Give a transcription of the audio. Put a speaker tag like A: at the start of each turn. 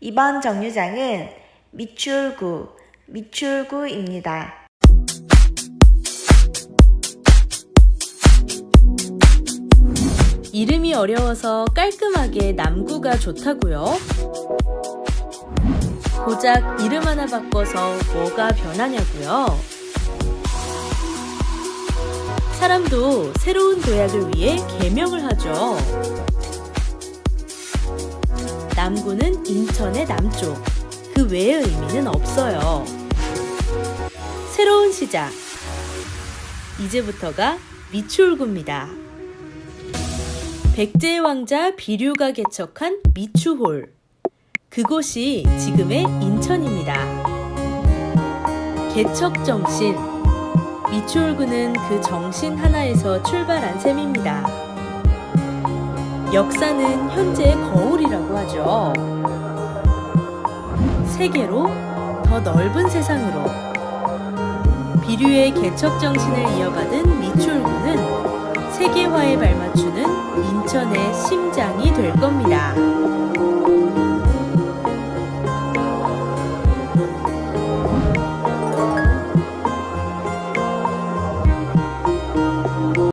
A: 이번 정류장은 미추홀구, 미추홀구입니다.
B: 이름이 어려워서 깔끔하게 남구가 좋다고요? 고작 이름 하나 바꿔서 뭐가 변하냐고요? 사람도 새로운 도약을 위해 개명을 하죠. 남구는 인천의 남쪽, 그 외의 의미는 없어요. 새로운 시작. 이제부터가 미추홀구입니다. 백제의 왕자 비류가 개척한 미추홀. 그곳이 지금의 인천입니다. 개척 정신. 미추홀구는 그 정신 하나에서 출발한 셈입니다. 역사는 현재의 거울이라고 하죠. 세계로 더 넓은 세상으로 비류의 개척 정신을 이어받은 미추홀구는 세계화에 발맞추는 인천의 심장이 될